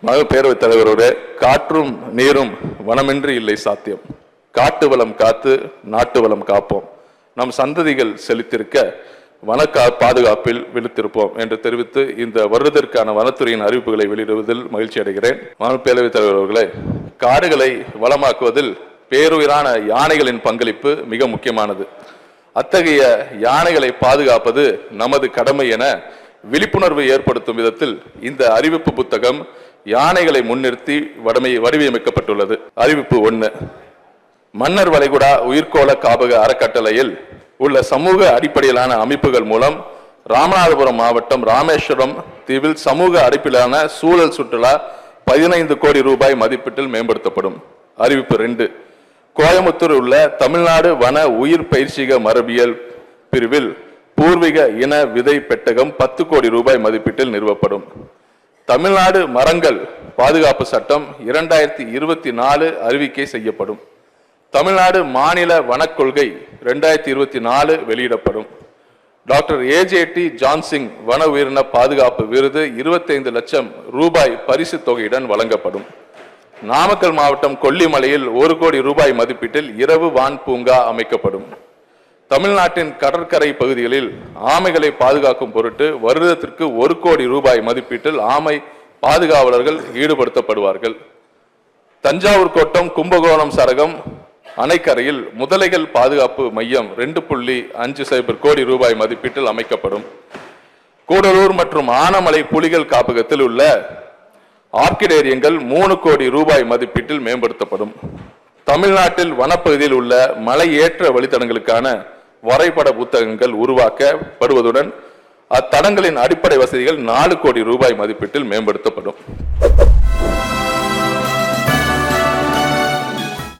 மக பேரவைத் தலைவரோட காற்றும் நீரும் வனமின்றி இல்லை சாத்தியம். காட்டு வளம் காத்து நாட்டு வளம் காப்போம். நம் சந்ததிகள் செலுத்திருக்க வன கா- பாதுகாப்பில் விழுத்திருப்போம் என்று தெரிவித்து இந்த வருடத்திற்கான வனத்துறையின் அறிவிப்புகளை வெளியிடுவதில் மகிழ்ச்சி அடைகிறேன். மகள் பேரவைத் தலைவர் அவர்களே காடுகளை வளமாக்குவதில் பேருயிரான யானைகளின் பங்களிப்பு மிக முக்கியமானது. அத்தகைய யானைகளை பாதுகாப்பது நமது கடமை என விழிப்புணர்வு ஏற்படுத்தும் விதத்தில் இந்த அறிவிப்பு புத்தகம் யானைகளை முன்னிறுத்தி வடமை வடிவமைக்கப்பட்டுள்ளது. அறிவிப்பு ஒன்று மன்னர் வளைகுடா உயிர்கோள காப்பக அறக்கட்டளையில் உள்ள சமூக அடிப்படையிலான அமைப்புகள் மூலம் ராமநாதபுரம் மாவட்டம் ராமேஸ்வரம் தீவில் சமூக அடிப்படையிலான சூழல் சுற்றுலா பதினைந்து கோடி ரூபாய் மதிப்பீட்டில் மேம்படுத்தப்படும். அறிவிப்பு ரெண்டு. கோயம்புத்தூர் உள்ள தமிழ்நாடு வன உயிர் பயிற்சிக மரபியல் பிரிவில் பூர்வீக இன விதை பெட்டகம் பத்து கோடி ரூபாய் மதிப்பீட்டில் நிறுவப்படும். தமிழ்நாடு மரங்கள் பாதுகாப்பு சட்டம் இரண்டாயிரத்தி இருபத்தி நாலு அறிவிக்கை செய்யப்படும். தமிழ்நாடு மாநில வனக்கொள்கை ரெண்டாயிரத்தி இருபத்தி நாலு வெளியிடப்படும். டாக்டர் ஏஜேடி ஜான்சிங் வன உயிரின பாதுகாப்பு விருது 25 லட்சம் ரூபாய் பரிசு தொகையுடன் வழங்கப்படும். நாமக்கல் மாவட்டம் கொல்லிமலையில் ஒரு கோடி ரூபாய் மதிப்பீட்டில் இரவு வான் பூங்கா அமைக்கப்படும். தமிழ்நாட்டின் கடற்கரை பகுதிகளில் ஆமைகளை பாதுகாக்கும் பொருட்டு வருடத்திற்கு ஒரு கோடி ரூபாய் மதிப்பீட்டில் ஆமை பாதுகாவலர்கள் ஈடுபடுத்தப்படுவார்கள். தஞ்சாவூர் கோட்டம் கும்பகோணம் சரகம் அணைக்கரையில் முதலைகள் பாதுகாப்பு மையம் ரெண்டு புள்ளி அஞ்சு சைபர் கோடி ரூபாய் மதிப்பீட்டில் அமைக்கப்படும். கூடலூர் மற்றும் ஆனமலை புலிகள் காப்பகத்தில் உள்ள ஆர்கிடேரியங்கள் மூணு கோடி ரூபாய் மதிப்பீட்டில் மேம்படுத்தப்படும். தமிழ்நாட்டில் வனப்பகுதியில் உள்ள மலையேற்ற வழித்தடங்களுக்கான வரைபட புத்தகங்கள் உருவாக்கப்படுவதுடன் அத்தடங்களின் அடிப்படை வசதிகள் நாலு கோடி ரூபாய் மதிப்பீட்டில் மேம்படுத்தப்படும்.